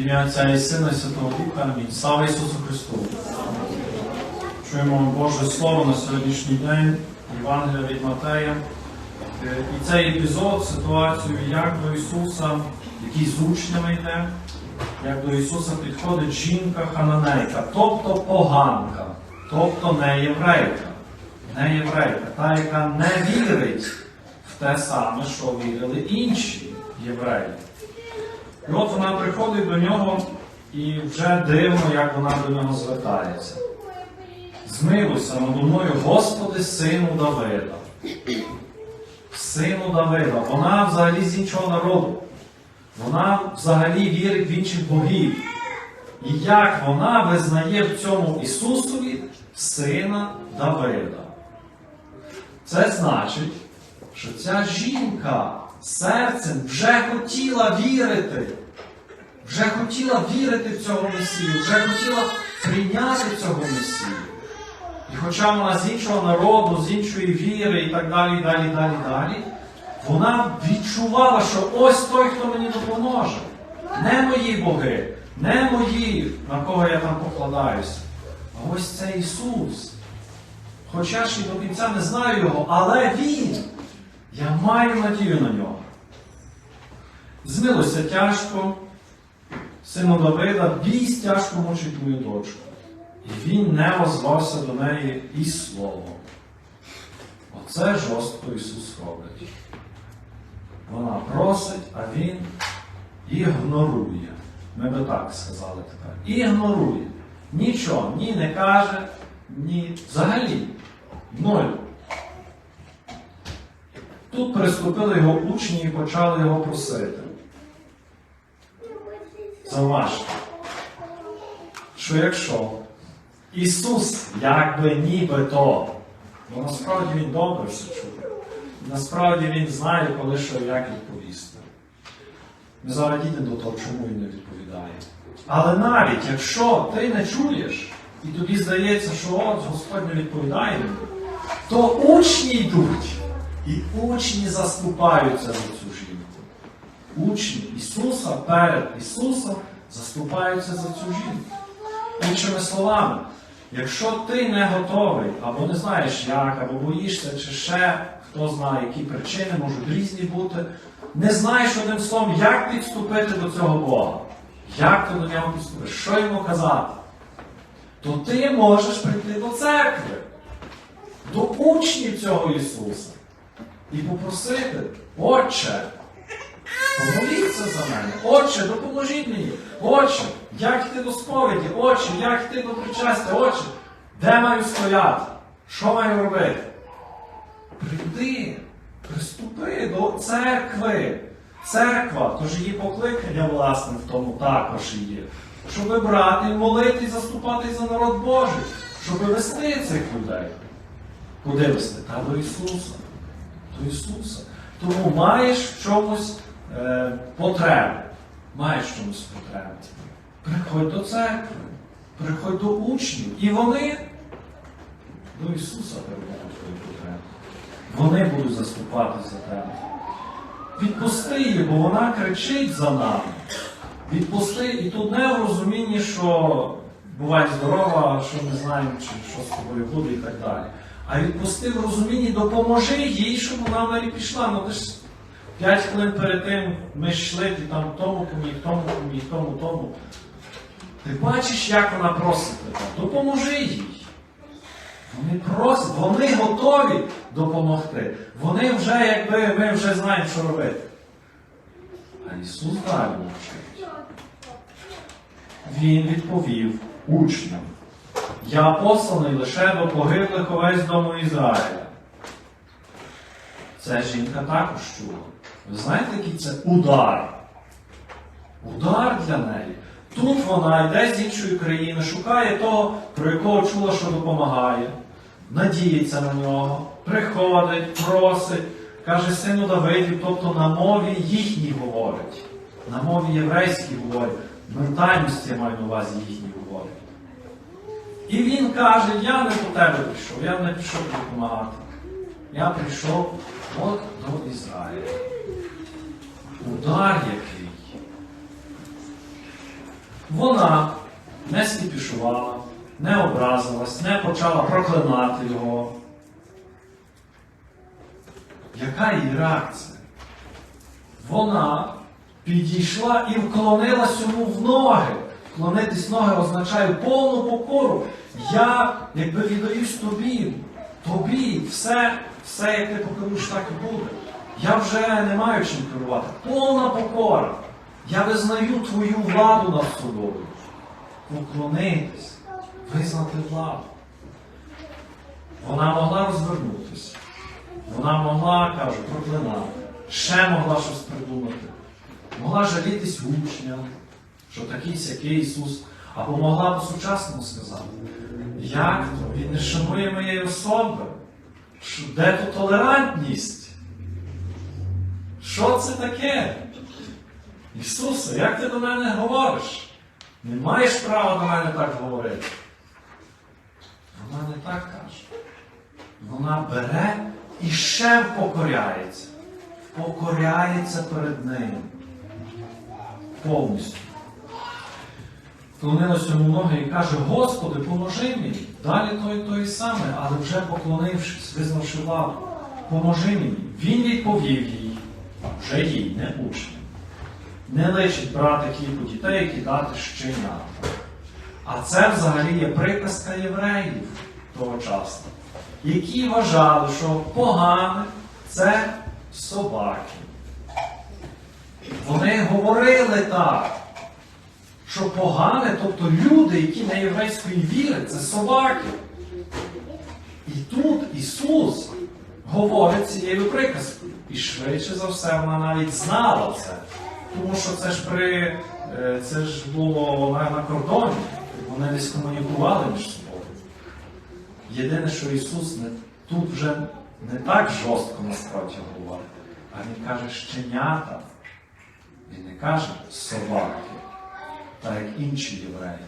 ім'я Отця і Сина і Святого Духа. Амінь. Слава Ісусу Христу! Чуємо Боже Слово на сьогоднішній день, Євангелія від Матея. Е, І цей епізод, ситуацію, як до Ісуса, який з учнями йде, як до Ісуса підходить жінка хананейка, тобто поганка, тобто не єврейка, не єврейка, та, яка не вірить в те саме, що вірили інші євреї. І от вона приходить до нього і вже дивно, як вона до нього звертається. Змилуйся надо мною, Господи, сину Давида. Сину Давида. Вона взагалі з іншого народу. Вона взагалі вірить в інших богів. І як вона визнає в цьому Ісусові сина Давида? Це значить, що ця жінка серцем вже хотіла вірити. Вже хотіла вірити в цього Месію, вже хотіла прийняти цього Месію. І хоча вона з іншого народу, з іншої віри і так далі, далі, далі, далі, вона відчувала, що ось той, хто мені допоможе. Не мої боги, не мої, на кого я там покладаюся. А ось це Ісус. Хоча ж і до кінця не знаю його, але Він. Я маю надію на нього. Змилося тяжко, сину Давида, бійсь тяжко мучить мою дочку. І він не озвався до неї і словом. Оце жорстко Ісус робить. Вона просить, а Він ігнорує. Ми би так сказали тепер. Ігнорує. Нічого, ні не каже, ні взагалі. Ноль. Тут приступили його учні і почали його просити. Зауважте, що якщо Ісус якби нібито, бо насправді Він добре все чує, насправді Він знає, коли що і як відповісти. Ми зараз дійдемо до того, чому він не відповідає. Але навіть якщо ти не чуєш, і тобі здається, що от Господь не відповідає, то учні йдуть, і учні заступаються за цю жінку. Учні Ісуса перед Ісусом заступаються за цю жінку. Іншими словами, якщо ти не готовий, або не знаєш як, або боїшся, чи ще хто знає, які причини можуть різні бути, не знаєш одним словом, як підступити до цього Бога, як ти до нього підступиш, що йому казати, то ти можеш прийти до церкви, до учнів цього Ісуса і попросити, Отче, Помоліться за мене. Отче, допоможіть мені. Отче, як йти до сповіді? Отче, як йти до причастя? Отче, де маю стояти? Що маю робити? Прийди, приступи до церкви. Церква, тож її покликання, власне, в тому також є. Щоб брати, молити і заступати за народ Божий, щоб вести цих людей. Куди вести? Та до Ісуса. До Ісуса. Тому маєш в чомусь е, потребу. Маєш в чомусь потребу. Приходь до церкви, приходь до учнів. І вони до Ісуса передають твої потреби. Вони будуть заступати за тебе. Відпусти її, бо вона кричить за нами. Відпусти, і тут не в розумінні, що буває здорова, що не знаємо, чи що з тобою буде і так далі. А відпусти в розумінні, допоможи їй, щоб вона в мері пішла. Ну ти ж п'ять хвилин перед тим ми йшли, ти там тому поміг, тому поміг, тому, тому. Ти бачиш, як вона просить тебе. Допоможи їй. Вони просять, вони готові допомогти. Вони вже, якби ми вже знаємо, що робити. А Ісус далі мовчить. Він відповів учням. Я посланий лише до погиблих овець дому Ізраїля. Це жінка також чула. Ви знаєте, який це удар? Удар для неї. Тут вона йде з іншої країни, шукає того, про якого чула, що допомагає, надіється на нього, приходить, просить, каже сину Давидів, тобто на мові їхній говорить, на мові єврейській говорить, ментальності я маю на увазі їхній. І він каже, я не до тебе прийшов, я не пішов допомагати. Я прийшов от до Ізраїля. Удар який. Вона не скіпішувала, не образилась, не почала проклинати його. Яка її реакція? Вона підійшла і вклонилась йому в ноги. Вклонитись ноги означає повну покору. Я, якби віддаюсь тобі, тобі, все, все, як ти покеруєш, так і буде. Я вже не маю чим керувати. Повна покора. Я визнаю твою владу над собою. Уклонитись, визнати владу. Вона могла розвернутися. Вона могла, кажу, проклинати. Ще могла щось придумати. Могла жалітись учням, що такий сякий Ісус, або могла по-сучасному сказати, як то? Він не шанує моєї особи. Що- Де тут толерантність? Що це таке? Ісусе, як ти до мене говориш? Не маєш права до мене так говорити. Вона не так каже. Вона бере і ще покоряється. Покоряється перед ним. Повністю. Вклонилась йому ноги і каже, Господи, поможи мені. Далі той той саме, але вже поклонившись, визнавши владу, поможи мені. Він відповів їй, вже їй, не учням. Не личить брати кільку дітей і кидати щенят. А це взагалі є приказка євреїв того часу, які вважали, що погане це собаки. Вони говорили так, що погане, тобто люди, які не єврейської віри, це собаки. І тут Ісус говорить цією приказкою. І швидше за все вона навіть знала це. Тому що це ж при е, це ж було на, на кордоні. Вони десь комунікували між собою. Єдине, що Ісус не, тут вже не так жорстко насправді говорить, а Він каже щенята. Він не каже собаки, так як інші євреї.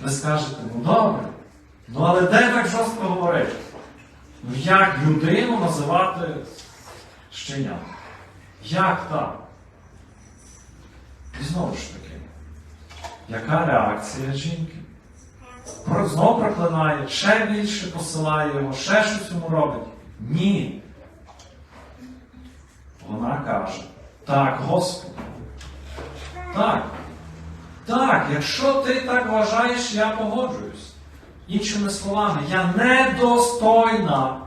Ви скажете, ну добре, ну але де так жорстко говорити? Ну як людину називати щеням? Як так? І знову ж таки, яка реакція жінки? Про- Знов проклинає, ще більше посилає його, ще щось йому робить. Ні. Вона каже, так, Господи. Так. Так, якщо ти так вважаєш, я погоджуюсь. Іншими словами, я недостойна.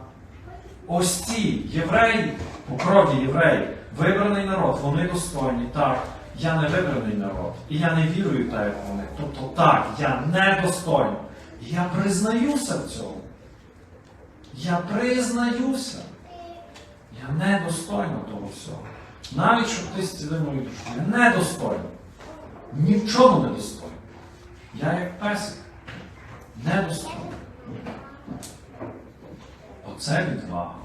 Ось ці євреї, по крові євреї, вибраний народ, вони достойні. Так, я не вибраний народ. І я не вірую так, як вони. Тобто так, я недостойний. І я признаюся в цьому. Я признаюся. Я недостойна того всього. Навіть щоб ти зцілив мою душу. Я недостойна. Ні в чому не достойна. Я як песик. Недостойна. Оце відвага.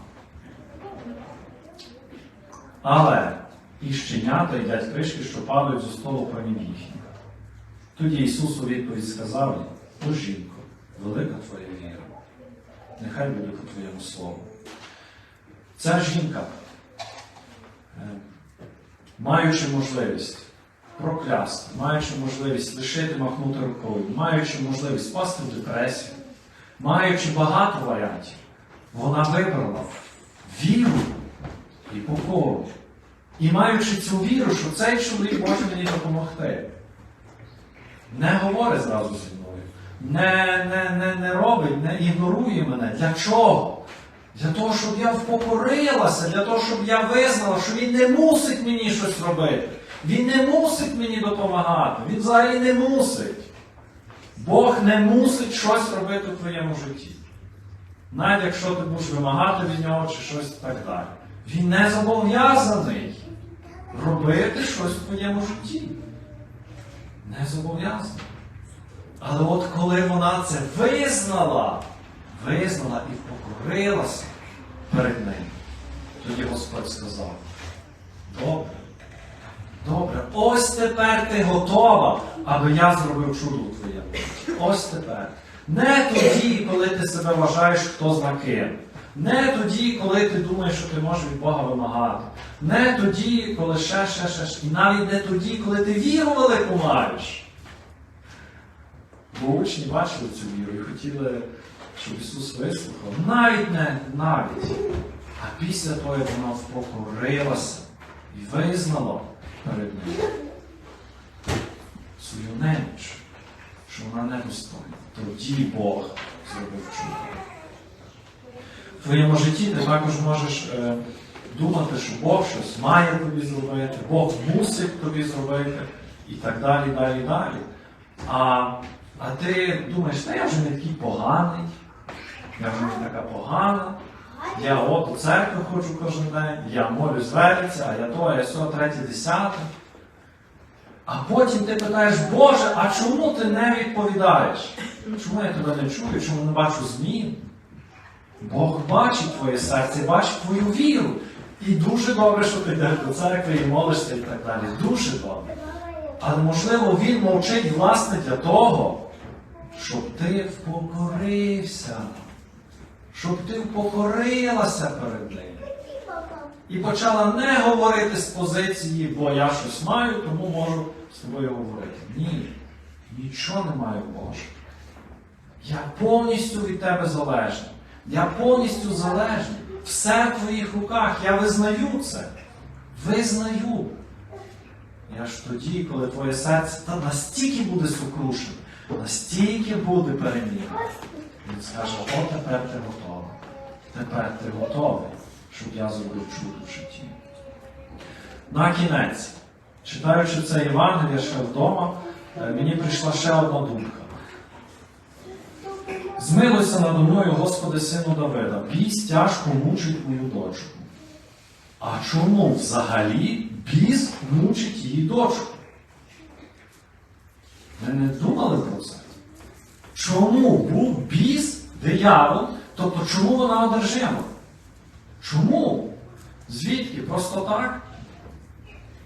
Але і щенята їдять кришки, що падають зі столу промінь їхніх. Тоді Ісус у відповідь сказав їй, «О, жінко, велика твоя віра. Нехай буде по твоєму слову. Ця жінка, е, маючи можливість проклясти, маючи можливість лишити махнути рукою, маючи можливість впасти в депресію, маючи багато варіантів, вона вибрала віру і покору. І маючи цю віру, що цей чоловік може мені допомогти. Не говорить зразу зі мною, не, не, не, не робить, не ігнорує мене. Для чого? Для того, щоб я впокорилася, для того, щоб я визнала, що він не мусить мені щось робити. Він не мусить мені допомагати. Він взагалі не мусить. Бог не мусить щось робити в твоєму житті. Навіть якщо ти будеш вимагати від нього чи щось так далі. Він не зобов'язаний робити щось в твоєму житті. Не зобов'язаний. Але от коли вона це визнала, визнала і покорилася перед ним, тоді Господь сказав: добре, добре, ось тепер ти готова, аби я зробив чудо житті. Ось тепер. Не тоді, коли ти себе вважаєш, хто зна ким. Не тоді, коли ти думаєш, що ти можеш від Бога вимагати. Не тоді, коли ще, ще, ще, ще. І навіть не тоді, коли ти віру велику маєш. Бо учні бачили цю віру і хотіли, щоб Ісус вислухав. Навіть не навіть. А після того, як вона впокорилася і визнала перед ним свою неміч, що вона не недостойна, тоді Бог зробив чудо. В твоєму житті ти також можеш е, думати, що Бог щось має тобі зробити, Бог мусить тобі зробити і так далі, далі, далі. А, а ти думаєш, та я вже не такий поганий, я вже не така погана, я от у церкву ходжу кожен день, я молюсь вериться, а я то, а я сьо, третє, десяте. А потім ти питаєш, Боже, а чому ти не відповідаєш? Чому я тебе не чую, чому не бачу змін? Бог бачить твоє серце, бачить твою віру. І дуже добре, що ти йдеш до церкви і молишся і так далі. Дуже добре. Але можливо він мовчить власне для того, щоб ти впокорився, щоб ти впокорилася перед ним. І почала не говорити з позиції, бо я щось маю, тому можу з тобою говорити. Ні, нічого не маю Боже. Я повністю від тебе залежний. Я повністю залежний. Все в твоїх руках. Я визнаю це. Визнаю. Я ж тоді, коли твоє серце та настільки буде сукрушене, настільки буде переміна. Він скаже, о, тепер ти готовий. Тепер ти готовий, щоб я зробив чудо в житті. На кінець, читаючи це Євангеліє ще вдома, е, мені прийшла ще одна думка. Змилуйся надо мною, Господи, сину Давида, біс тяжко мучить мою дочку. А чому взагалі біс мучить її дочку? Ви не думали про це? Чому був біс, диявол, тобто чому вона одержима? Чому? Звідки? Просто так?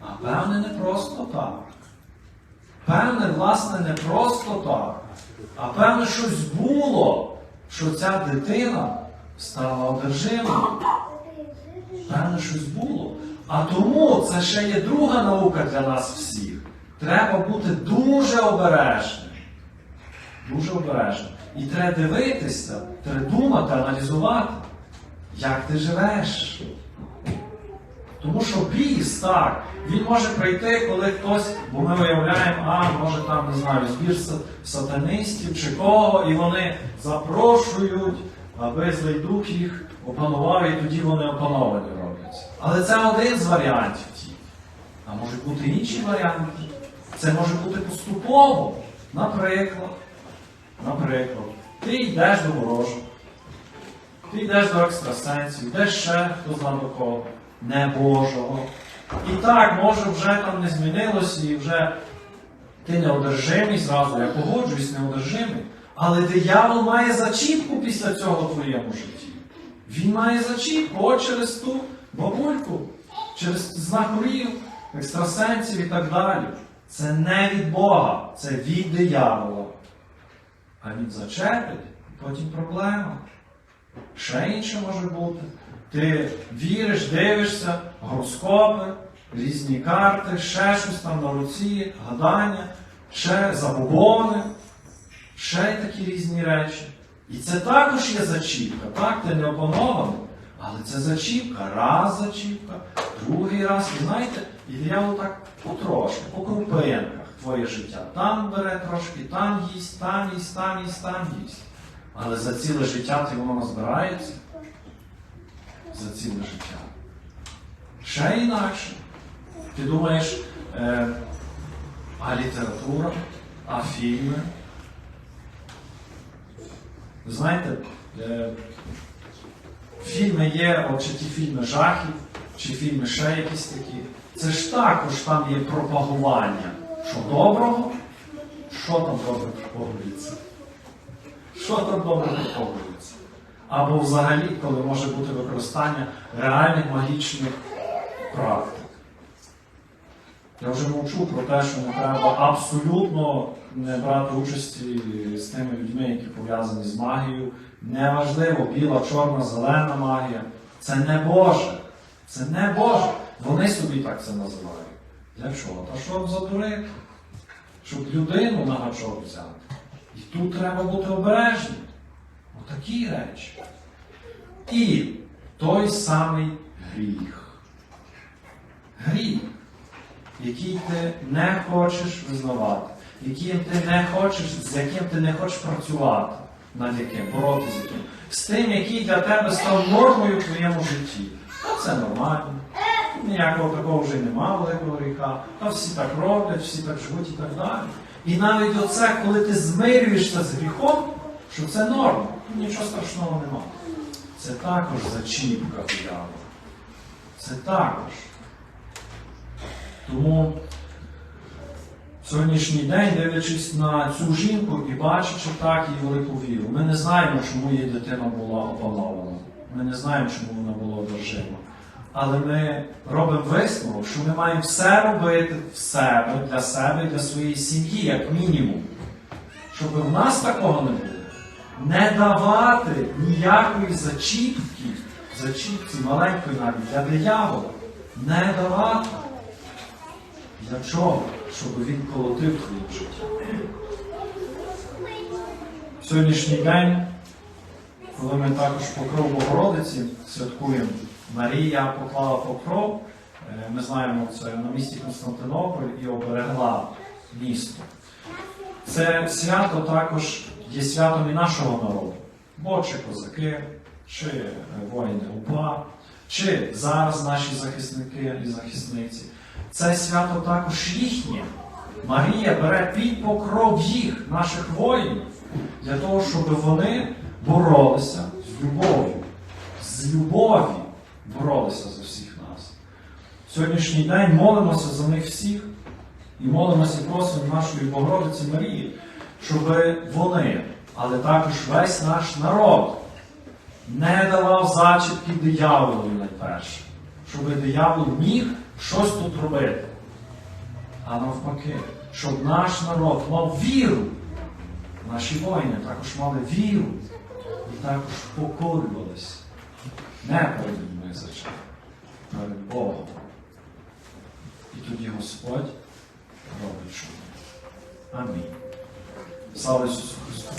А певне, не просто так. Певне, власне, не просто так. А певне, щось було, що ця дитина стала одержимою. Певне, щось було. А тому це ще є друга наука для нас всіх. Треба бути дуже обережним. Дуже обережним. І треба дивитися, треба думати, аналізувати, як ти живеш. Тому що біс, так, він може прийти, коли хтось, бо ми виявляємо, а може там, не знаю, збір сатанистів чи кого, і вони запрошують, аби злий дух їх опанував, і тоді вони опановані робляться. Але це один з варіантів. А можуть бути інші варіанти. Це може бути поступово. Наприклад, наприклад, ти йдеш до ворожого, ти йдеш до екстрасенсів, йдеш ще хто знає до кого, не Божого. І так, може, вже там не змінилось, і вже ти неодержимий зразу, я погоджуюсь, неодержимий. Але диявол має зачіпку після цього в твоєму житті. Він має зачіпку от через ту бабульку, через знахарів, екстрасенсів і так далі. Це не від Бога, це від диявола. А він зачепить, і потім проблема. Ще інше може бути. Ти віриш, дивишся, гороскопи, різні карти, ще щось там на руці, гадання, ще забобони, ще й такі різні речі. І це також є зачіпка. Так, ти не опанований, але це зачіпка. Раз зачіпка, другий раз. І знаєте, і диявол так потрошки, по крупинках твоє життя. Там бере трошки, там їсть, там їсть, там їсть, там їсть. Але за ціле життя ти воно назбирається. За ціле життя. Ще інакше. Ти думаєш, е, а література, а фільми. Знаєте, е, фільми є, от чи ті фільми жахів, чи фільми ще якісь такі. Це ж також там є пропагування. Що доброго? Що там добре пропагується? Що там добре пропагується? Або взагалі, коли може бути використання реальних магічних практик. Я вже мовчу про те, що не треба абсолютно не брати участі з тими людьми, які пов'язані з магією. Неважливо, біла, чорна, зелена магія. Це не Боже. Це не Боже. Вони собі так це називають. Для чого? Та щоб задурити, щоб людину на гачок взяти. І тут треба бути обережним. Отакі речі. І той самий гріх. Гріх, який ти не хочеш визнавати, який ти не хочеш, з яким ти не хочеш працювати, над яким, боротися з яким. З тим, який для тебе став нормою в твоєму житті. Та це нормально. Ніякого такого вже й нема великого гріха. Та всі так роблять, всі так живуть і так далі. І навіть оце, коли ти змирюєшся з гріхом, що це норма, нічого страшного нема. Це також зачіпка диявола. Це також. Тому сьогоднішній день, дивлячись на цю жінку і бачачи так її велику віру, ми не знаємо, чому її дитина була опалована. Ми не знаємо, чому вона була одержима. Але ми робимо висновок, що ми маємо все робити в себе, для себе для своєї сім'ї, як мінімум. Щоб в нас такого не було. Не давати ніякої зачіпки, зачіпки маленької навіть для диявола. Не давати. Для чого? Щоб він колотив твоє життя. Сьогоднішній день, коли ми також покров Богородиці святкуємо, Марія поклала покров, е, ми знаємо це на місті Константинополь і оберегла місто. Це свято також є святом і нашого народу. Бо чи козаки, чи е, воїни УПА, чи зараз наші захисники і захисниці. Це свято також їхнє. Марія бере під покров їх, наших воїнів, для того, щоб вони боролися з любов'ю. З любов'ю боролися за всіх нас. Сьогоднішній день молимося за них всіх і молимося просимо нашої Богородиці Марії, щоб вони, але також весь наш народ не давав зачіпки дияволу найперше, щоб диявол міг щось тут робити. А навпаки, щоб наш народ мав віру. Наші воїни також мали віру і також покорювалися. Не перед зачем, перед Богом. І тоді Господь робить чудо. Амінь. Слава Ісусу Христу!